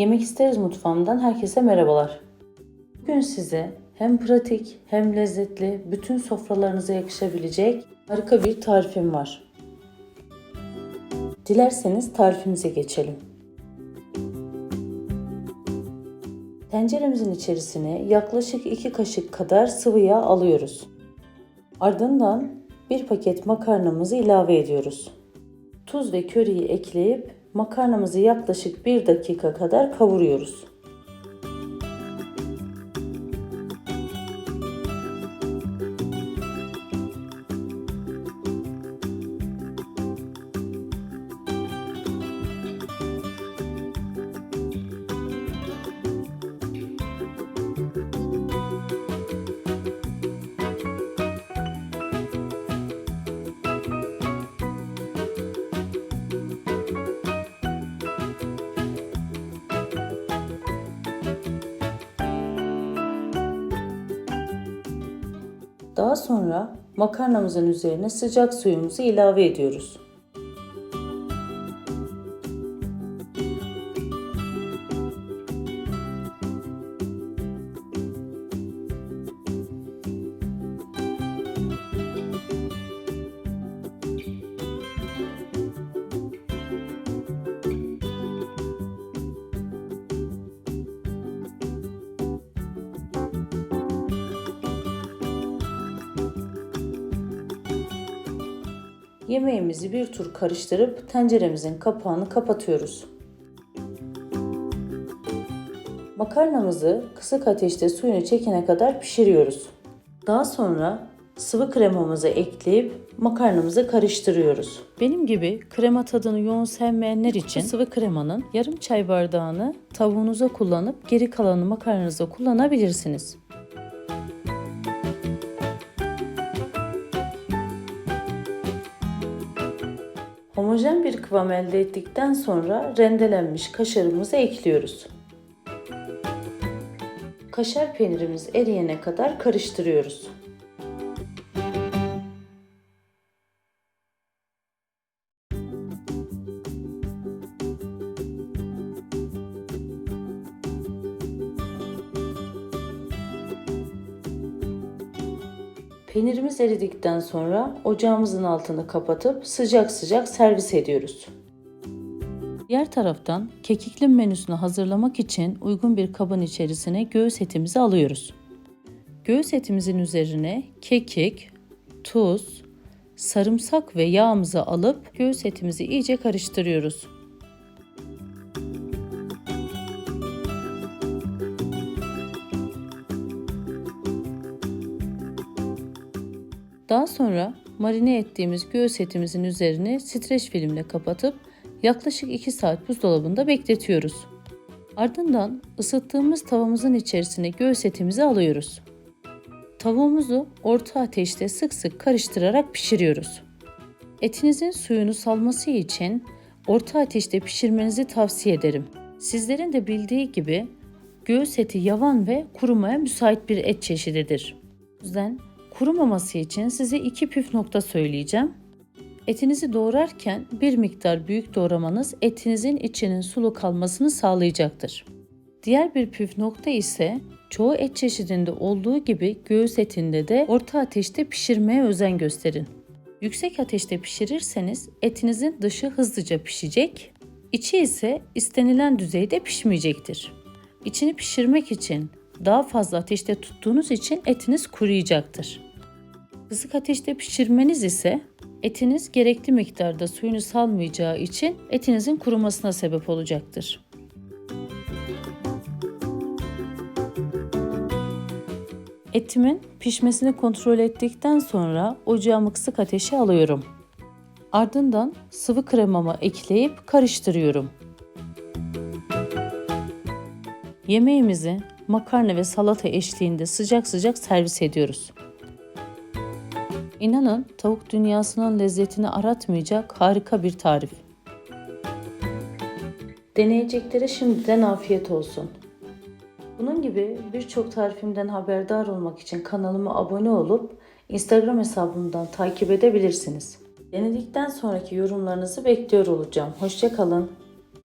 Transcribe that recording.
Yemek İsteriz Mutfağımdan herkese merhabalar. Bugün size hem pratik hem lezzetli, bütün sofralarınıza yakışabilecek harika bir tarifim var. Dilerseniz tarifimize geçelim. Tenceremizin içerisine yaklaşık 2 kaşık kadar sıvı yağ alıyoruz. Ardından bir paket makarnamızı ilave ediyoruz. Tuz ve köriyi ekleyip makarnamızı yaklaşık 1 dakika kadar kavuruyoruz. Daha sonra makarnamızın üzerine sıcak suyumuzu ilave ediyoruz. Yemeğimizi bir tur karıştırıp tenceremizin kapağını kapatıyoruz. Makarnamızı kısık ateşte suyunu çekene kadar pişiriyoruz. Daha sonra sıvı kremamızı ekleyip makarnamızı karıştırıyoruz. Benim gibi krema tadını yoğun sevmeyenler için sıvı kremanın yarım çay bardağını tavuğunuza kullanıp geri kalanı makarnanıza kullanabilirsiniz. Homojen bir kıvam elde ettikten sonra rendelenmiş kaşarımızı ekliyoruz. Kaşar peynirimiz eriyene kadar karıştırıyoruz. Peynirimiz eridikten sonra ocağımızın altını kapatıp sıcak sıcak servis ediyoruz. Diğer taraftan kekikli menüsünü hazırlamak için uygun bir kabın içerisine göğüs etimizi alıyoruz. Göğüs etimizin üzerine kekik, tuz, sarımsak ve yağımızı alıp göğüs etimizi iyice karıştırıyoruz. Daha sonra marine ettiğimiz göğüs etimizin üzerine streç filmle kapatıp yaklaşık 2 saat buzdolabında bekletiyoruz. Ardından ısıttığımız tavamızın içerisine göğüs etimizi alıyoruz. Tavuğumuzu orta ateşte sık sık karıştırarak pişiriyoruz. Etinizin suyunu salması için orta ateşte pişirmenizi tavsiye ederim. Sizlerin de bildiği gibi göğüs eti yavan ve kurumaya müsait bir et çeşididir. O yüzden kurumaması için size iki püf nokta söyleyeceğim. Etinizi doğrarken bir miktar büyük doğramanız etinizin içinin sulu kalmasını sağlayacaktır. Diğer bir püf nokta ise çoğu et çeşidinde olduğu gibi göğüs etinde de orta ateşte pişirmeye özen gösterin. Yüksek ateşte pişirirseniz etinizin dışı hızlıca pişecek, içi ise istenilen düzeyde pişmeyecektir. İçini pişirmek için daha fazla ateşte tuttuğunuz için etiniz kuruyacaktır. Kısık ateşte pişirmeniz ise etiniz gerekli miktarda suyunu salmayacağı için etinizin kurumasına sebep olacaktır. Etimin pişmesini kontrol ettikten sonra ocağımı kısık ateşe alıyorum. Ardından sıvı kremamı ekleyip karıştırıyorum. Yemeğimizi makarna ve salata eşliğinde sıcak sıcak servis ediyoruz. İnanın tavuk dünyasının lezzetini aratmayacak harika bir tarif. Deneyeceklere şimdiden afiyet olsun. Bunun gibi birçok tarifimden haberdar olmak için kanalıma abone olup Instagram hesabımdan takip edebilirsiniz. Denedikten sonraki yorumlarınızı bekliyor olacağım. Hoşçakalın.